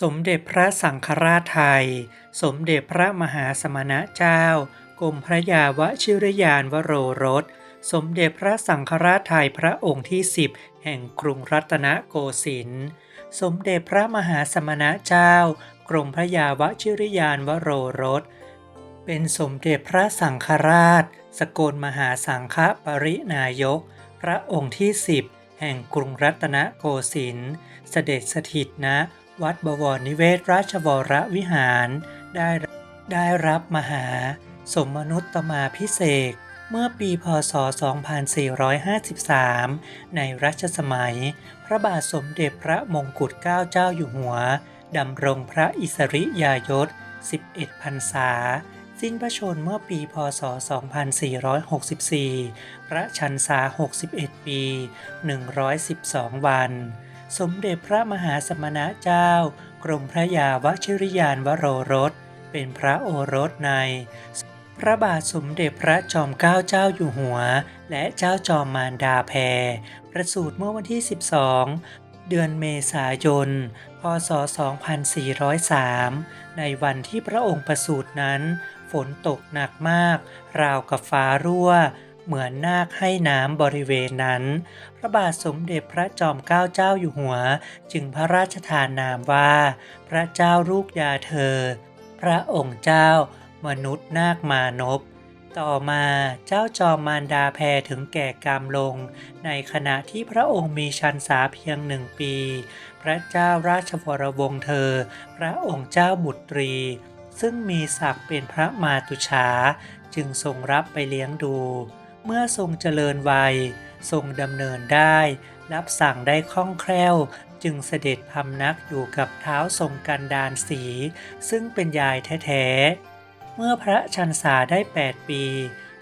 สมเด็จพระสังฆราชไทย สมเด็จพระมหาสมณเจ้า กรมพระยาวชิรยานวโรรส สมเด็จพระสังฆราชไทยพระองค์ที่สิบแห่งกรุงรัตนโกสินทร์ สมเด็จพระมหาสมณเจ้า กรมพระยาวชิรยานวโรรส เป็นสมเด็จพระสังฆราช สกลมหาสังฆปรินายก พระองค์ที่สิบแห่งกรุงรัตนโกสินทร์ เสด็จสถิตณ วัดบวรนิเวศราชวรวิหารได้ได้รับมหา สมนุตตมาพิเศษเมื่อปีพศ 2453 ในรัชสมัย พระบาทสมเด็จพระมงกุฎเกล้าเจ้าอยู่หัว ดำรงพระอิสริยายศ 11 พรรษา สิ้นพระชนเมื่อปีพศ 2464 พระชันษา 61 ปี 112 วัน สมเด็จพระมหาสมณเจ้า กรมพระยาวชิริยานวโรรส เป็นพระโอรสใน พระบาทสมเด็จพระจอมเกล้าเจ้าอยู่หัว และเจ้าจอมมารดาแพร ประสูติเมื่อวันที่ 12 เดือนเมษายน พศ 2403 ในวันที่พระองค์ประสูตินั้น ฝนตกหนักมาก ราวกับฟ้ารั่ว เหมือนนาคให้น้ำบริเวณนั้น พระบาทสมเด็จพระจอมเกล้าเจ้าอยู่หัว จึงพระราชทานนามว่า พระเจ้าลูกยาเธอ พระองค์เจ้ามนุษย์นาคมานพต่อมาเจ้าจอมมารดาแพรถึงแก่กรรมลง ในขณะที่พระองค์มีชันษาเพียงหนึ่งปี พระเจ้าราชวรวงศ์เธอ พระองค์เจ้าบุตรี ซึ่งมีศักดิ์เป็นพระมาตุฉาจึงทรงรับไปเลี้ยงดู เมื่อทรงเจริญวัย ทรงดำเนินได้ รับสั่งได้คล่องแคล่ว จึงเสด็จพำนักอยู่กับเท้าทรงกันดานสี ซึ่งเป็นยายแท้ๆ เมื่อพระชันษาได้ 8 ปี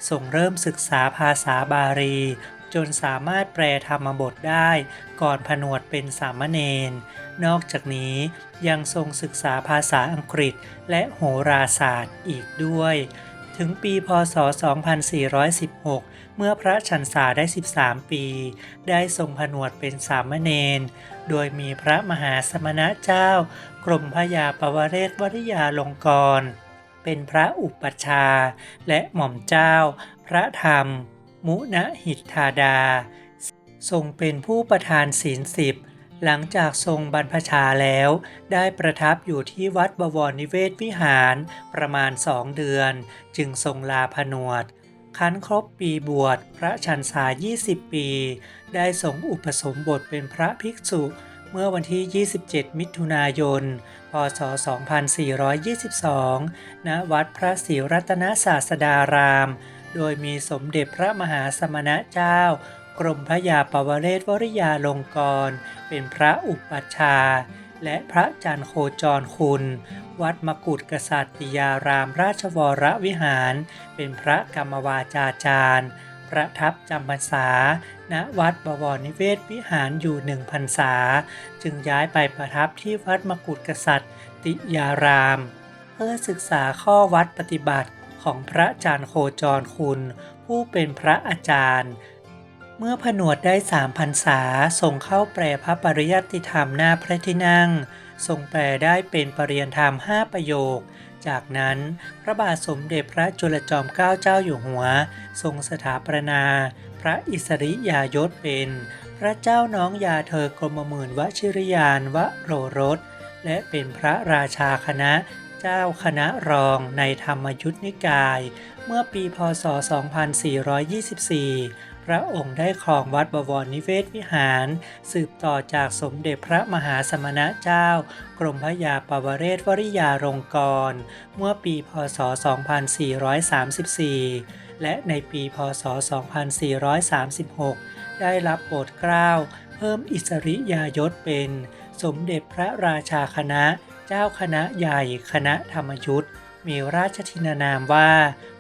ทรงเริ่มศึกษาภาษาบาลี จนสามารถแปลธรรมบทได้ก่อนผนวดเป็นสามเณร นอกจากนี้ยังทรงศึกษาภาษาอังกฤษและโหราศาสตร์อีกด้วย ถึงปีพศ 2416 เมื่อพระชันษาได้ 13 ปี ได้ทรงผนวดเป็นสามเณร โดยมีพระมหาสมณะเจ้ากรมพยาปวเรศวริยาลงกรณ์เป็นพระอุปัชฌาย์และหม่อมเจ้า พระธรรม มุณหิทธาดา ทรงเป็นผู้ประธานศีลสิบ หลังจากทรงบรรพชาแล้ว ได้ประทับอยู่ที่วัดบวรนิเวศวิหารประมาณสองเดือน จึงทรงลาผนวดคันครบปีบวชพระชันษา 20 ปี ได้ทรงอุปสมบทเป็นพระภิกษุเมื่อวันที่ 27 มิถุนายน พศ 2422 ณ วัดพระศรีรัตนศาสดาราม โดยมีสมเด็จพระมหาสมณเจ้า กรมพระยาปวเรศวริยาลงกร เป็นพระอุปัชฌาย์และพระจันทร์โคจรคุณ วัดมกุฎกษัตริยารามราชวรวิหาร เป็นพระกรรมวาจาจารย์ ประทับจำพรรษา ณวัดบวรนิเวศวิหารอยู่หนึ่งพรรษา จึงย้ายไปประทับที่วัดมกุฎกษัตริยาราม เพื่อศึกษาข้อวัดปฏิบัติของพระจันทร์โคจรคุณ ผู้เป็นพระอาจารย์ เมื่อผนวดได้สามพรรษาทรงเข้าแปลพระปริยัติธรรมหน้าพระที่นั่ง ทรงแปลได้เป็นปรริยนธรรมห้าประโยค จากนั้นพระบาทสมเด็จพระจุลจอมเกล้าเจ้าอยู่หัว ทรงสถาปนา พระอิสริยายศเป็น พระเจ้าน้องยาเธอกรมหมื่นวชิรยานวโรรส และเป็นพระราชาคณะเจ้าคณะรองในธรรมยุทธนิกาย เมื่อปีพศ 2424 พระองค์ได้ครองวัดบวรนิเวศวิหาร สืบต่อจากสมเด็จพระมหาสมณเจ้า กรมพระยาปวเรศวริยาลงกร เมื่อปีพศ 2434 และในปีพศ 2436 ได้รับโปรดเกล้า เพิ่มอิสริยายศเป็น สมเด็จพระราชาคณะ เจ้าคณะใหญ่คณะธรรมยุทธมีราชทินานามว่า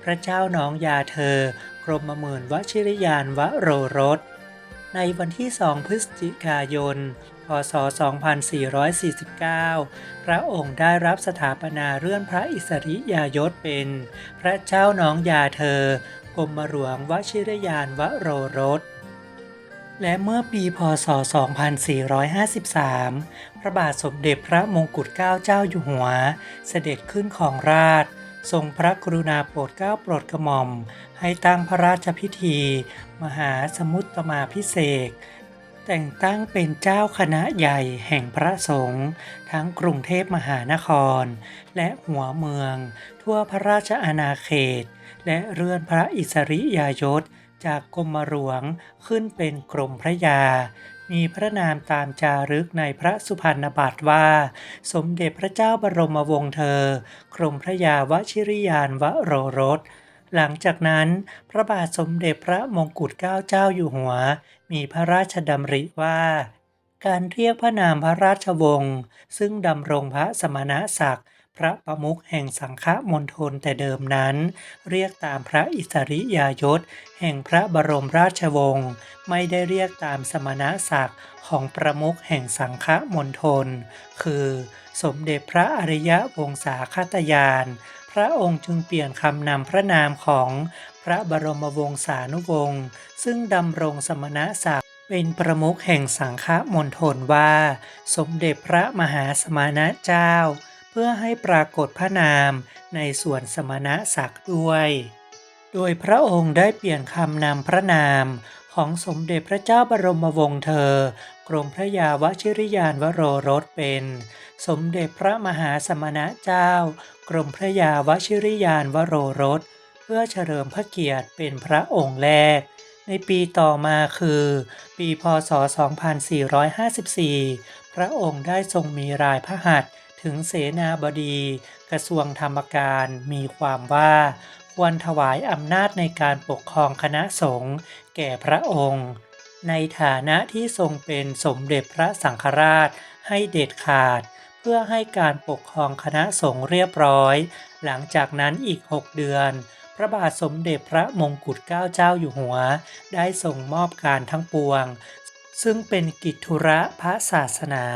พระเจ้าน้องยาเธอ กรมหมื่นวชิรยานวโรรส ในวันที่ 2 พฤศจิกายน พศ 2449 พระองค์ได้รับสถาปนาเลื่อนพระอิสริยายศเป็น พระเจ้าน้องยาเธอกรมหลวงวชิรยานวโรรสและเมื่อปีพศ 2453 พระบาทสมเด็จพระมงกุฎเกล้าเจ้าอยู่หัว เสด็จขึ้นของราช ทรงพระกรุณาโปรดเกล้าโปรดกระหม่อม ให้ตั้งพระราชพิธี มหาสมุตตมาพิเศษแต่งตั้งเป็นเจ้าคณะใหญ่แห่งพระสงฆ์ทั้งกรุงเทพมหานคร และหัวเมือง ทั่วพระราชอาณาเขต และเลื่อนพระอิสริยยศ จากกรมหลวงขึ้นเป็นกรมพระยา มีพระนามตามจารึกในพระสุพรรณบัตรว่า สมเด็จพระเจ้าบรมวงศ์เธอ กรมพระยาวชิริยานวโรรส หลังจากนั้น พระบาทสมเด็จพระมงกุฎเกล้าเจ้าอยู่หัว มีพระราชดำริว่าการเรียกพระนามพระราชวงศ์ซึ่งดำรงพระสมณศักดิ์ พระประมุขแห่งสังฆมณฑลแต่เดิมนั้น เรียกตามพระอิสริยายศ แห่งพระบรมราชวงศ์ไม่ได้เรียกตามสมณศักดิ์ของประมุขแห่งสังฆมณฑลคือ สมเด็จพระอริยวงศาคตยาน พระองค์จึงเปลี่ยนคำนำพระนามของพระบรมวงศานุวงศ์ซึ่งดำรงสมณศักดิ์เป็นประมุขแห่งสังฆมณฑลว่า สมเด็จพระมหาสมณเจ้า เพื่อให้ปรากฏพระนามในส่วนสมณะศักดิ์ด้วย โดยพระองค์ได้เปลี่ยนคำนำพระนามของสมเด็จพระเจ้าบรมวงศ์เธอ กรมพระยาวชิริยานวโรรสเป็น สมเด็จพระมหาสมณะเจ้า กรมพระยาวชิริยานวโรรส เพื่อเฉลิมพระเกียรติเป็นพระองค์แรก ในปีต่อมาคือ ปีพศ 2454 พระองค์ได้ทรงมีรายพระหัตถ์ ถึงเสนาบดีกระทรวงธรรมการมีความว่าควรถวายอำนาจในการปกครองคณะสงฆ์แก่พระองค์ ในฐานะที่ทรงเป็นสมเด็จพระสังฆราชให้เด็ดขาด เพื่อให้การปกครองคณะสงฆ์เรียบร้อย หลังจากนั้นอีก 6 เดือน พระบาทสมเด็จพระมงกุฎเกล้าเจ้าอยู่หัว ได้ทรงมอบการทั้งปวง ซึ่งเป็นกิจธุระพระศาสนา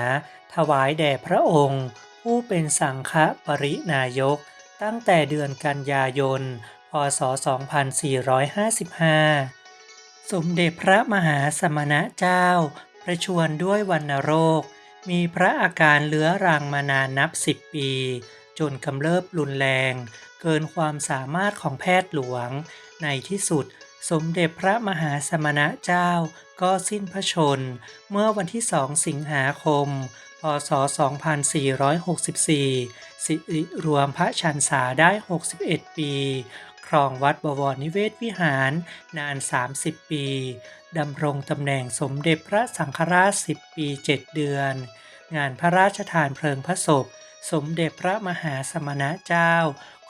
ถวายแด่พระองค์ ผู้เป็นสังฆปรินายก ตั้งแต่เดือนกันยายน พศ 2455 สมเด็จพระมหาสมณะเจ้า ประชวรด้วยวัณโรค มีพระอาการเลื้อรังมานานนับสิบปี จนกำเริบรุนแรง เกินความสามารถของแพทย์หลวง ในที่สุดสมเด็จพระมหาสมณะเจ้าก็สิ้นพระชน เมื่อวันที่2สิงหาคม พศ 2464 สิริรวมพระชันษาได้ 61 ปี ครองวัดบวรนิเวศวิหารนาน 30 ปี ดำรงตำแหน่งสมเด็จพระสังฆราช 10 ปี 7 เดือน งานพระราชทานเพลิงพระศพ สมเด็จพระมหาสมณเจ้า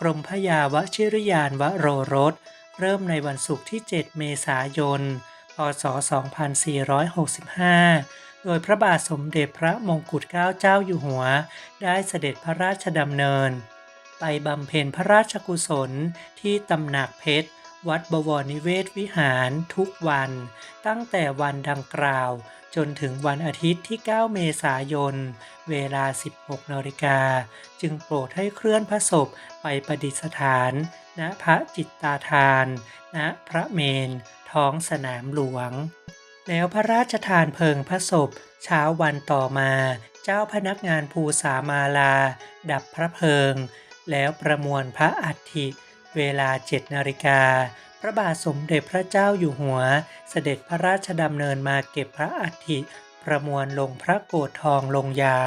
กรมพยาวชิรยานวโรรส เริ่มในวันศุกร์ที่ 7 เมษายน พศ 2465 โดยพระบาทสมเด็จพระมงกุฎเกล้าเจ้าอยู่หัว ได้เสด็จพระราชดำเนิน ไปบำเพ็ญพระราชกุศลที่ตำหนักเพชร วัดบวรนิเวศวิหารทุกวัน ตั้งแต่วันดังกล่าว จนถึงวันอาทิตย์ที่ 9 เมษายน เวลา 16นาฬิกา จึงโปรดให้เคลื่อนพระศพไปประดิษฐาน ณพระจิตตาทาน ณพระเมน ท้องสนามหลวง แล้วพระราชทานเพลิงพระศพ เช้าวันต่อมา เจ้าพนักงานภูสามาลา ดับพระเพลิง แล้วประมวลพระอัฐิ เวลา7นาฬิกา พระบาทสมเด็จพระเจ้าอยู่หัว เสด็จพระราชดำเนินมาเก็บพระอัฐิ ประมวลลงพระโกรธทองลงยา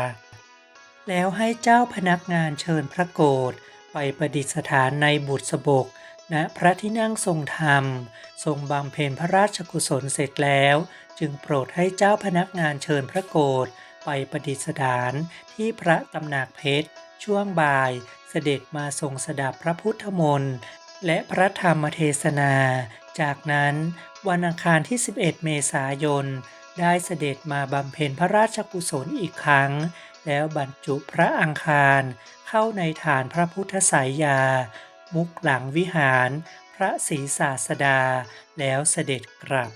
แล้วให้เจ้าพนักงานเชิญพระโกรธไปประดิษฐานในบุตรสบก ณพระที่นั่งทรงธรรม ทรงบำเพ็ญพระราชกุศลเสร็จแล้ว จึงโปรดให้เจ้าพนักงานเชิญพระโกรธไปประดิษฐานที่พระตำหนักเพชร ช่วงบ่ายเสด็จมาทรงสดับพระพุทธมนต์และพระธรรมเทศนา จากนั้นวันอังคารที่ 11 เมษายน ได้เสด็จมาบำเพ็ญพระราชกุศลอีกครั้ง แล้วบรรจุพระอังคารเข้าในฐานพระพุทธสายยา มุกหลังวิหารพระศรีศาสดาแล้วเสด็จกลับ